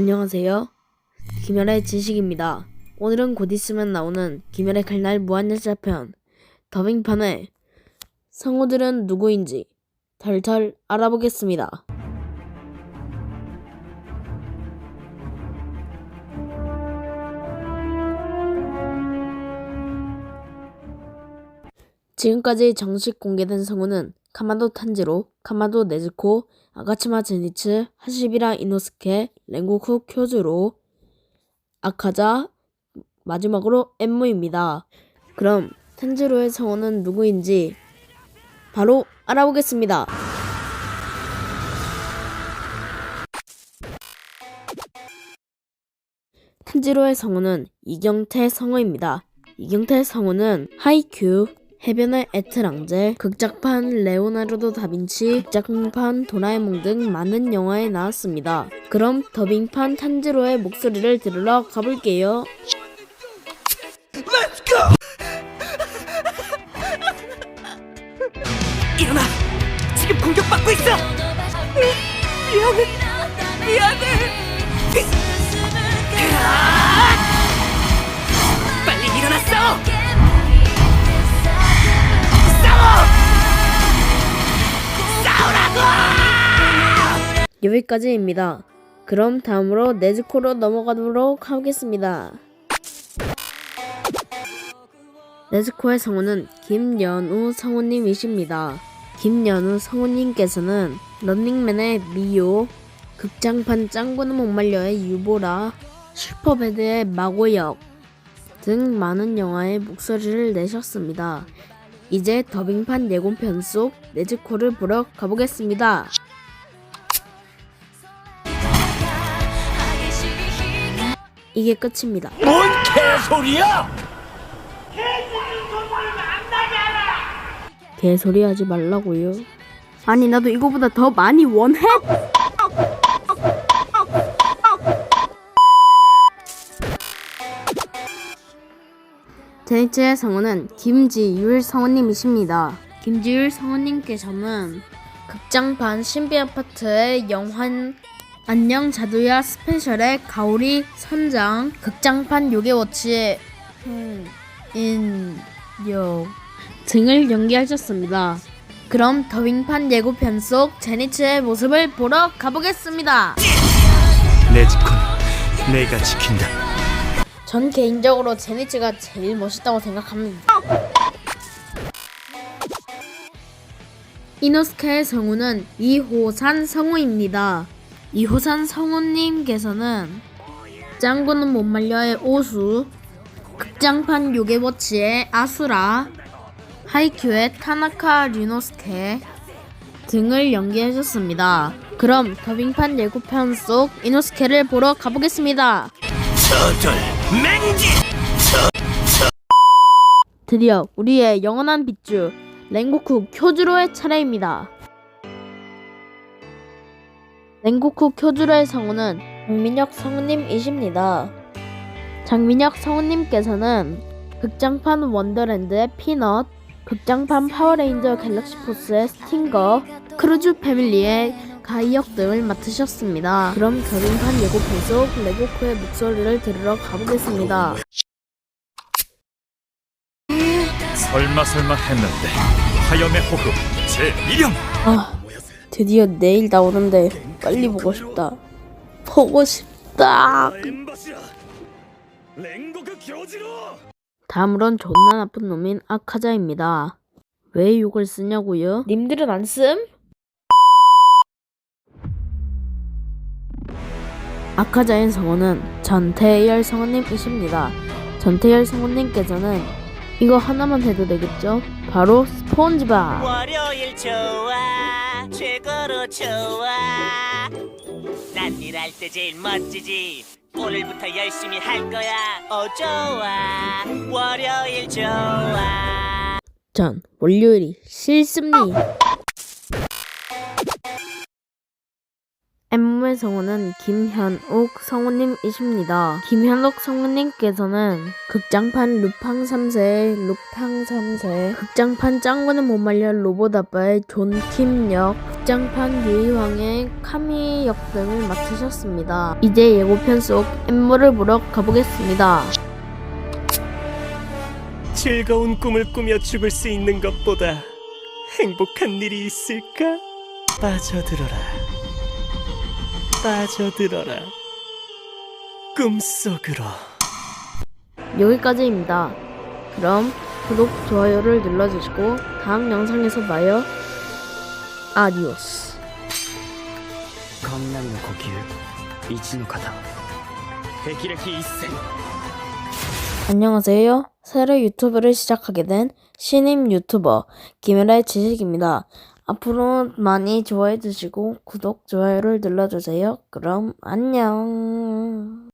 안녕하세요. 김열의 지식입니다. 오늘은 곧 있으면 나오는 김열의 칼날 무한열차 편 더빙판의 성우들은 누구인지 털털 알아보겠습니다. 지금까지 정식 공개된 성우는 카마도 탄지로, 카마도 네즈코, 아가츠마 제니츠, 하시비라 이노스케, 랭고쿠 쿄즈로, 아카자, 마지막으로 엠무입니다. 그럼 탄지로의 성우는 누구인지 바로 알아보겠습니다. 탄지로의 성우는 이경태 성우입니다. 이경태 성우는 하이큐, 해변의 에트랑제, 극작판 레오나르도 다빈치, 극작판 도라에몽 등 많은 영화에 나왔습니다. 그럼 더빙판 탄지로의 목소리를 들으러 가볼게요. 일어나! 지금 공격받고 있어! 미안해! 미안해! 여기까지입니다. 그럼 다음으로 네즈코로 넘어가도록 하겠습니다. 네즈코의 성우는 김연우 성우님이십니다. 김연우 성우님께서는 런닝맨의 미요, 극장판 짱구는 목말려의 유보라, 슈퍼배드의 마고역 등 많은 영화에 목소리를 내셨습니다. 이제 더빙판 예고편 속 네즈코를 보러 가보겠습니다. 이게 끝입니다. 뭔 개소리야! 개소리 하지 말라고요. 아니 나도 이거보다 더 많이 원해. 제니츠의 성우는 김지율 성우님이십니다. 김지율 성우님께서는 극장판 신비 아파트의 영환 안녕 자두야 스페셜의 가오리 선장 극장판 요괴워치의 음, 인요 등을 연기하셨습니다. 그럼 더빙판 예고편 속 제니츠의 모습을 보러 가보겠습니다. 내지콘 내가 지킨다. 전 개인적으로 제니츠가 제일 멋있다고 생각합니다. 이노스케의 성우는 이호산 성우입니다. 이호산 성우님께서는 짱구는 못 말려의 오수, 극장판 요괴워치의 아수라, 하이큐의 타나카 류노스케 등을 연기하셨습니다. 그럼 더빙판 예고편 속 이노스케를 보러 가보겠습니다. 저들 맹지! 드디어 우리의 영원한 빗주 랭고쿠 쿄주로의 차례입니다. 랭고쿠 쿄주로의 성우는 장민혁 성우님이십니다. 장민혁 성우님께서는 극장판 원더랜드의 피넛, 극장판 파워레인저 갤럭시 포스의 스팅거, 크루즈 패밀리의 가이 역 등을 맡으셨습니다. 그럼 더빙판 예고편 속 레고쿠의 목소리를 들으러 가보겠습니다. 설마 설마 했는데 화염의 호흡 제 1형 아, 드디어 내일 나오는데 빨리 보고 싶다. 보고 싶다. 다음으론 존나 나쁜 놈인 아카자입니다. 왜 욕을 쓰냐고요? 님들은 안 씀? 아카자의 성우는 전태열 성우님이십니다. 전태열 성우님께서는 이거 하나만 해도 되겠죠? 바로 스폰지밥. 월요일 좋아 최고로 좋아 난 일할 때 제일 멋지지 오늘부터 열심히 할 거야 어 좋아 월요일 좋아 전 월요일이 싫습니. 엠무의 다 음의 성우는 김현욱 성우님이십니다. 김현욱 성우님께서는 극장판 루팡 3세, 루팡 3세, 극장판 짱구는 못 말려 로봇 아빠의 존킴 역, 극장판 유이왕의 카미 역 등을 맡으셨습니다. 이제 예고편 속 엠모를 보러 가보겠습니다. 즐거운 꿈을 꾸며 죽을 수 있는 것보다 행복한 일이 있을까? 빠져들어라. 빠져들어라. 꿈속으로. 여기까지입니다. 그럼 구독, 좋아요를 눌러주시고 다음 영상에서 봐요. 아디오스. 雷の呼吸一の型霹靂一閃 안녕하세요. 새로 유튜브를 시작하게 된 신임 유튜버 김일의 지식입니다. 앞으로 많이 좋아해 주시고 구독, 좋아요를 눌러주세요. 그럼 안녕.